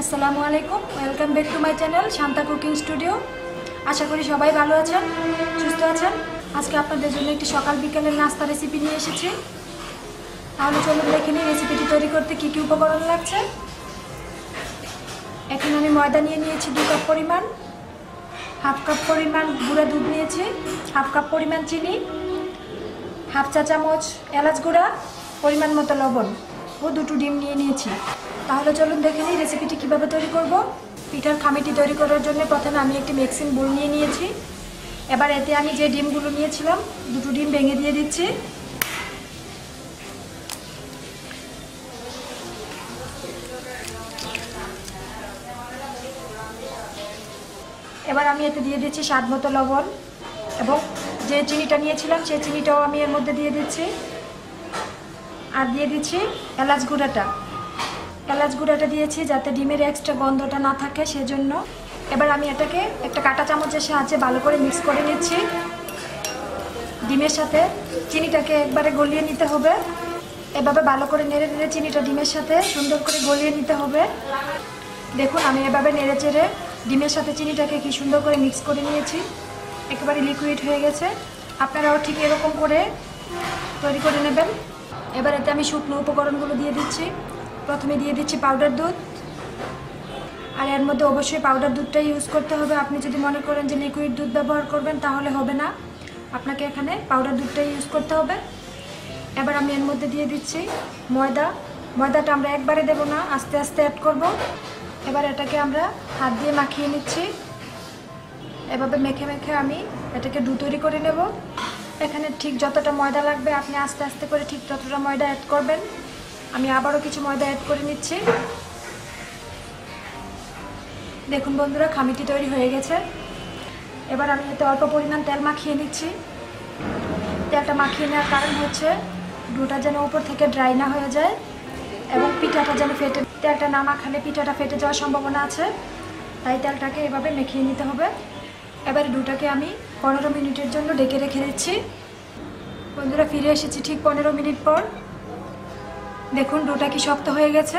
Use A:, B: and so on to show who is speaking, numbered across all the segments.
A: আসসালামু আলাইকুম। Welcome back to my channel Shanta cooking studio. আশা করি সবাই ভালো আছেন, সুস্থ আছেন। আজকে আপনাদের জন্য একটি সকাল বিকেলের নাস্তা রেসিপি নিয়ে এসেছি। তাহলে চলুন দেখে নিই রেসিপিটি তৈরি করতে কী কী উপকরণ লাগছে। এখন আমি ময়দা নিয়ে নিয়েছি দু কাপ পরিমাণ। হাফ কাপ পরিমাণ গুঁড়া দুধ নিয়েছি, হাফ কাপ পরিমাণ চিনি, হাফ চা চামচ এলাচ গুঁড়া, পরিমাণ মতো লবণ। ও দুটো ডিম নিয়ে নিয়েছি। তাহলে চলুন দেখে নিই রেসিপিটি কীভাবে তৈরি করব। পিঠার খামিটি তৈরি করার জন্য প্রথমে আমি একটি মিক্সিং বোল নিয়ে নিয়েছি। এবার এতে আমি যে ডিমগুলো নিয়েছিলাম, দুটো ডিম ভেঙে দিয়ে দিচ্ছি। এবার আমি এতে দিয়ে দিচ্ছি স্বাদ মতো লবণ এবং যে চিনিটা নিয়েছিলাম সেই চিনিটাও আমি এর মধ্যে দিয়ে দিচ্ছি। আর দিয়ে দিচ্ছি এলাচ গুঁড়াটা। এলাচ গুঁড়াটা দিয়েছি যাতে ডিমের এক্সট্রা গন্ধটা না থাকে, সেজন্য এবার আমি এটাকে একটা কাঁটা চামচের সাহায্যে ভালো করে মিক্স করে নিচ্ছি। ডিমের সাথে চিনিটাকে একবারে গলিয়ে নিতে হবে। এভাবে ভালো করে নেড়ে নেড়ে চিনিটা ডিমের সাথে সুন্দর করে গলিয়ে নিতে হবে। দেখুন, আমি এভাবে নেড়ে চেড়ে ডিমের সাথে চিনিটাকে কি সুন্দর করে মিক্স করে নিয়েছি। একেবারে লিকুইড হয়ে গেছে। আপনারাও ঠিক এরকম করে তৈরি করে নেবেন। এবার এতে আমি শুকনো উপকরণগুলো দিয়ে দিচ্ছি। প্রথমে দিয়ে দিচ্ছি পাউডার দুধ। আর এর মধ্যে অবশ্যই পাউডার দুধটা ইউজ করতে হবে। আপনি যদি মনে করেন যে লিকুইড দুধ ব্যবহার করবেন, তাহলে হবে না। আপনাকে এখানে পাউডার দুধটা ইউজ করতে হবে। এবার আমি এর মধ্যে দিয়ে দিচ্ছি ময়দা। ময়দাটা আমরা একবারে দেব না, আস্তে আস্তে অ্যাড করব। এবার এটাকে আমরা হাত দিয়ে মাখিয়ে নিচ্ছি। এভাবে মেখে মেখে আমি এটাকে ডু তৈরি করে নেব। এখানে ঠিক যতটা ময়দা লাগবে, আপনি আস্তে আস্তে করে ঠিক ততটা ময়দা অ্যাড করবেন। আমি আবারও কিছু ময়দা অ্যাড করে নিচ্ছি। দেখুন বন্ধুরা, খামিটি তৈরি হয়ে গেছে। এবার আমি এতে অল্প পরিমাণ তেল মাখিয়ে নিচ্ছি। তেলটা মাখিয়ে নেওয়ার কারণ হচ্ছে, ডুটা যেন উপর থেকে ড্রাই না হয়ে যায় এবং পিঠাটা যেন ফেটে তেলটা না মাখালে পিঠাটা ফেটে যাওয়ার সম্ভাবনা আছে। তাই তেলটাকে এভাবে মেখিয়ে নিতে হবে। এবারে ডুটাকে আমি পনেরো মিনিটের জন্য ডেকে রেখে দিচ্ছি। বন্ধুরা, ফিরে এসেছি ঠিক পনেরো মিনিট পর। দেখুন, ডোটা কি শক্ত হয়ে গেছে।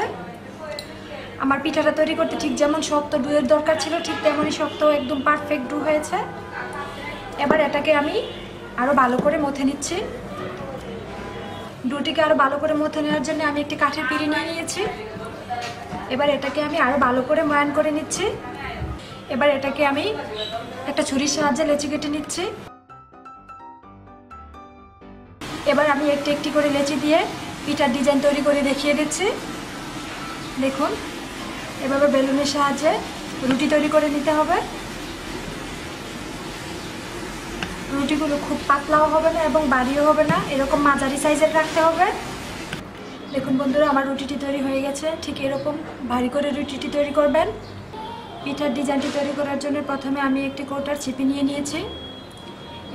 A: আমার পিঠাটা তৈরি করতে ঠিক যেমন শক্ত ডুয়ের দরকার ছিল, ঠিক তেমনই শক্ত একদম পারফেক্ট ডু হয়েছে। এবার এটাকে আমি আরও ভালো করে মথে নিচ্ছি। ডুটিকে আরও ভালো করে মথে নেওয়ার জন্য আমি একটি কাঠের পিড়ি নিয়ে নিয়েছি। এবার এটাকে আমি আরও ভালো করে ময়ান করে নিচ্ছি। এবার এটাকে আমি একটা ছুরির সাহায্যে লেচি কেটে নিচ্ছি। এবার আমি একটি একটি করে লেচি দিয়ে পিঠার ডিজাইন তৈরি করে দেখিয়ে দিচ্ছি। দেখুন, এভাবে বেলুনের সাহায্যে রুটি তৈরি করে নিতে হবে। রুটিগুলো খুব পাতলাও হবে না এবং বাড়িও হবে না, এরকম মাঝারি সাইজের রাখতে হবে। দেখুন বন্ধুরা, আমার রুটিটি তৈরি হয়ে গেছে। ঠিক এরকম ভারী করে রুটিটি তৈরি করবেন। পিঠার ডিজাইনটি তৈরি করার জন্য প্রথমে আমি একটি কোটার ছিপি নিয়ে নিয়েছি।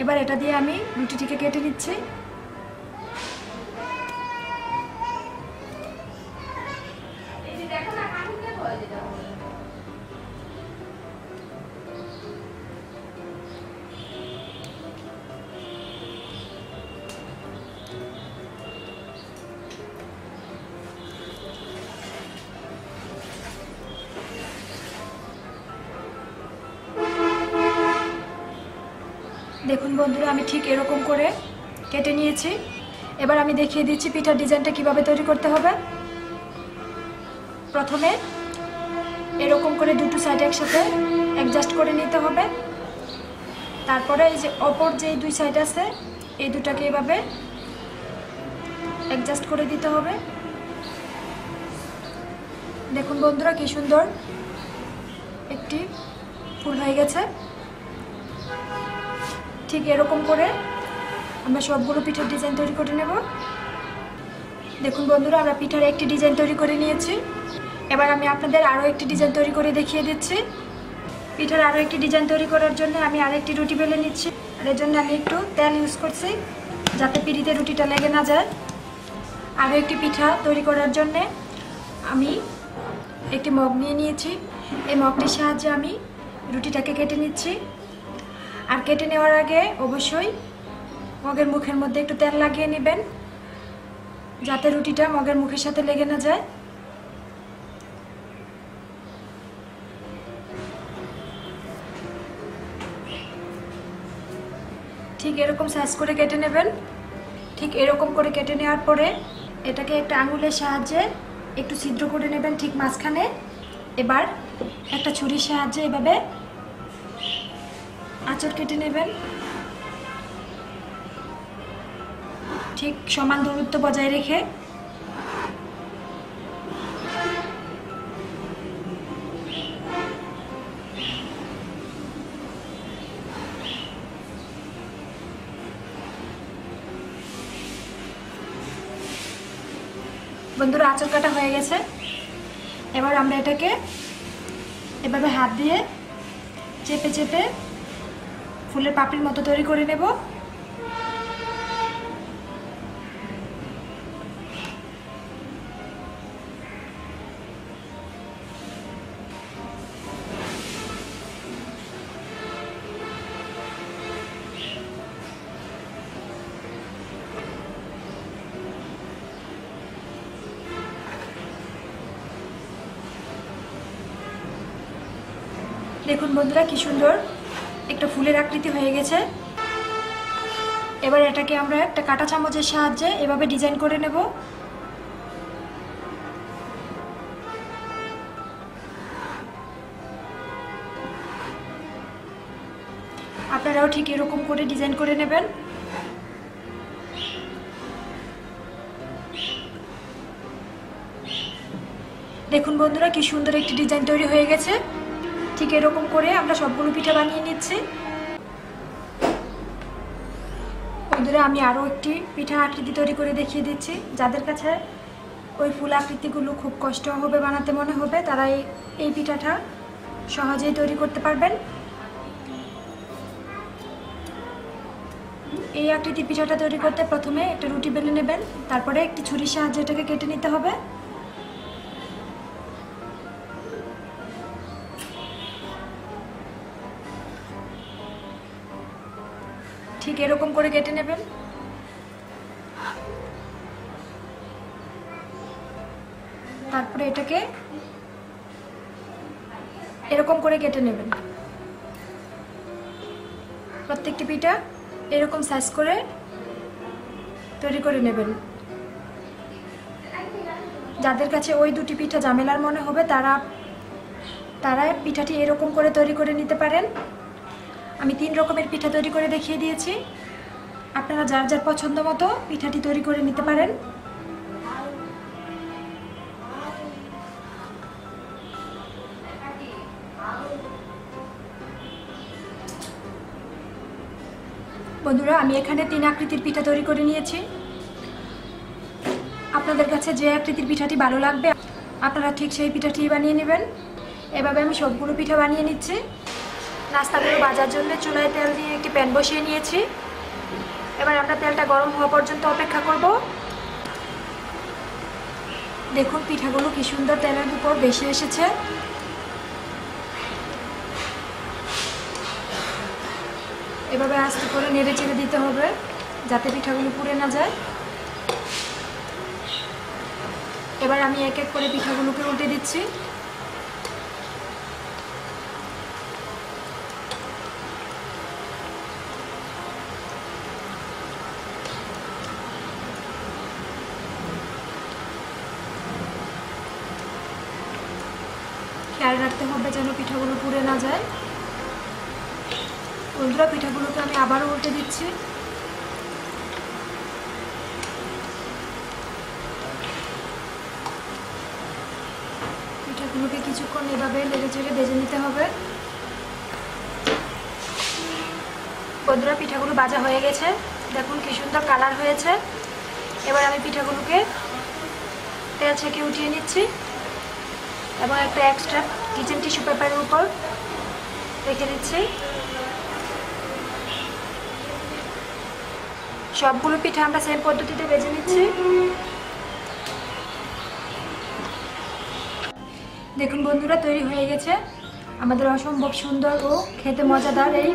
A: এবার এটা দিয়ে আমি রুটিটিকে কেটে নিচ্ছি। বন্ধুরা, আমি ঠিক এরকম করে কেটে নিয়েছি। এবার আমি দেখিয়ে দিচ্ছি পিঠার ডিজাইনটা কীভাবে তৈরি করতে হবে। প্রথমে এরকম করে দুটো সাইড একসাথে অ্যাডজাস্ট করে নিতে হবে। তারপরে এই যে অপর যে দুই সাইড আছে, এই দুটাকে এভাবে অ্যাডজাস্ট করে দিতে হবে। দেখুন বন্ধুরা, কি সুন্দর একটি ফুল হয়ে গেছে। ঠিক এরকম করে আমরা সবগুলো পিঠার ডিজাইন তৈরি করে নেব। দেখুন বন্ধুরা, আমরা পিঠার একটি ডিজাইন তৈরি করে নিয়েছি। এবার আমি আপনাদের আরও একটি ডিজাইন তৈরি করে দেখিয়ে দিচ্ছি। পিঠার আরও একটি ডিজাইন তৈরি করার জন্য আমি আরেকটি রুটি বেলে নিচ্ছি। আর এর জন্য আমি একটু তেল ইউজ করছি, যাতে পিড়িতে রুটিটা লেগে না যায়। আরও একটি পিঠা তৈরি করার জন্যে আমি একটি মগ নিয়ে নিয়েছি। এই মগটির সাহায্যে আমি রুটিটাকে কেটে নিচ্ছি। আর কেটে নেওয়ার আগে অবশ্যই মগের মুখের মধ্যে একটু তেল লাগিয়ে নেবেন, যাতে রুটিটা মগের মুখের সাথে লেগে না যায়। ঠিক এরকম সাইজ করে কেটে নেবেন। ঠিক এরকম করে কেটে নেওয়ার পরে এটাকে একটা আঙুলের সাহায্যে একটু ছিদ্র করে নেবেন ঠিক মাঝখানে। এবার একটা ছুরির সাহায্যে এভাবে আঁচড় কেটে নেবেন। ঠিক সমান দূরত্ব বজায় রেখে বন্ধুরা আঁচড় কাটা হয়ে গেছে। এবার আমরা এটাকে এভাবে হাত দিয়ে চেপে চেপে ফুলের পাপড়ির মতো তৈরি করে নেব। দেখুন বন্ধুরা কি সুন্দর। একটা ফুলের আকৃতি হয়ে গেছে। এবার এটাকে আমরা একটা কাঁটা চামচের সাহায্যে এভাবে ডিজাইন করে নেব। আপনারাও ঠিক এরকম করে ডিজাইন করে নেবেন। দেখুন বন্ধুরা, কি সুন্দর একটি ডিজাইন তৈরি হয়ে গেছে। ঠিক এরকম করে আমরা সবগুলো পিঠা বানিয়ে নিচ্ছি। বন্ধুরা, আমি আরও একটি পিঠা আকৃতি তৈরি করে দেখিয়ে দিচ্ছি। যাদের কাছে ওই ফুল আকৃতিগুলো খুব কষ্ট হবে বানাতে মনে হবে, তারা এই এই পিঠাটা সহজেই তৈরি করতে পারবেন। এই আকৃতি পিঠাটা তৈরি করতে প্রথমে একটা রুটি বেলে নেবেন, তারপরে একটি ছুরির সাহায্যে এটাকে কেটে নিতে হবে। ঠিক এরকম করে কেটে নেবেন? তারপরে এটাকে এরকম করে কেটে নেবেন। প্রত্যেকটি পিঠা এরকম সাইজ করে তৈরি করে নেবেন। যাদের কাছে ওই দুটি পিঠা ঝামেলার মনে হবে, তারা তারা পিঠাটি এরকম করে তৈরি করে নিতে পারেন। আমি তিন রকমের পিঠা তৈরি করে দেখিয়ে দিয়েছি। আপনারা যার যার পছন্দ মতো পিঠাটি তৈরি করে নিতে পারেন। বন্ধুরা, আমি এখানে তিন আকৃতির পিঠা তৈরি করে নিয়েছি। আপনাদের কাছে যে আকৃতির পিঠাটি ভালো লাগবে, আপনারা ঠিক সেই পিঠাটি বানিয়ে নেবেন। এভাবে আমি সবগুলো পিঠা বানিয়ে নিচ্ছি। নাস্তাগুলো বাজার জন্য চুলায় তেল দিয়ে একটি প্যান বসিয়ে নিয়েছি। এবার আমরা তেলটা গরম হওয়া পর্যন্ত অপেক্ষা করব। দেখুন পিঠাগুলো কি সুন্দর তেলের উপর বেশি এসেছে। এভাবে আস্তে করে নেড়ে চেড়ে দিতে হবে, যাতে পিঠাগুলো পুড়ে না যায়। এবার আমি এক এক করে পিঠাগুলোকে উল্টে দিচ্ছি। খেয়াল রাখতে হবে যেন পিঠাগুলো পুড়ে না যায়। বন্ধুরা, পিঠাগুলোকে আমি আবারও উল্টে দিচ্ছি। পিঠাগুলোকে কিছুক্ষণ এভাবে লেগে চেড়ে ভেজে নিতে হবে। বন্ধুরা, পিঠাগুলো বাজা হয়ে গেছে। দেখুন কি সুন্দর কালার হয়েছে। এবার আমি পিঠাগুলোকে তেল ছেঁকে উঠিয়ে নিচ্ছি। এবং একটা এক্সট্রা কিচেন টিস্যু পেপারের উপর রেখে দিচ্ছি সবগুলো পিঠা আমরা সেম পদ্ধতিতে বেজে নিচ্ছি। দেখুন বন্ধুরা, তৈরি হয়ে গেছে। আমাদের অসম্ভব সুন্দর ও খেতে মজাদার এই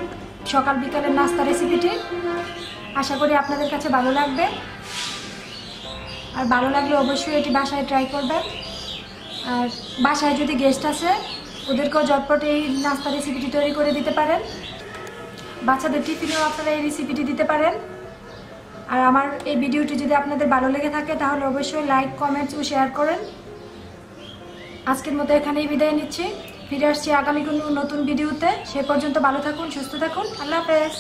A: সকাল বিকালের নাস্তা রেসিপিটি আশা করি আপনাদের কাছে ভালো লাগবে। আর ভালো লাগলে অবশ্যই এটি বাসায় ট্রাই করবেন। আর বাসায় যদি গেস্ট আছে, ওদেরকেও ঝটপট এই নাস্তা রেসিপিটি তৈরি করে দিতে পারেন। বাচ্চাদের টিফিনেও আপনারা এই রেসিপিটি দিতে পারেন। আর আমার এই ভিডিওটি যদি আপনাদের ভালো লেগে থাকে, তাহলে অবশ্যই লাইক কমেন্টস ও শেয়ার করেন। আজকের মতো এখানেই বিদায় নিচ্ছি। ফিরে আসছি আগামী কোনো নতুন ভিডিওতে। সে পর্যন্ত ভালো থাকুন, সুস্থ থাকুন। আল্লাহ হাফেজ।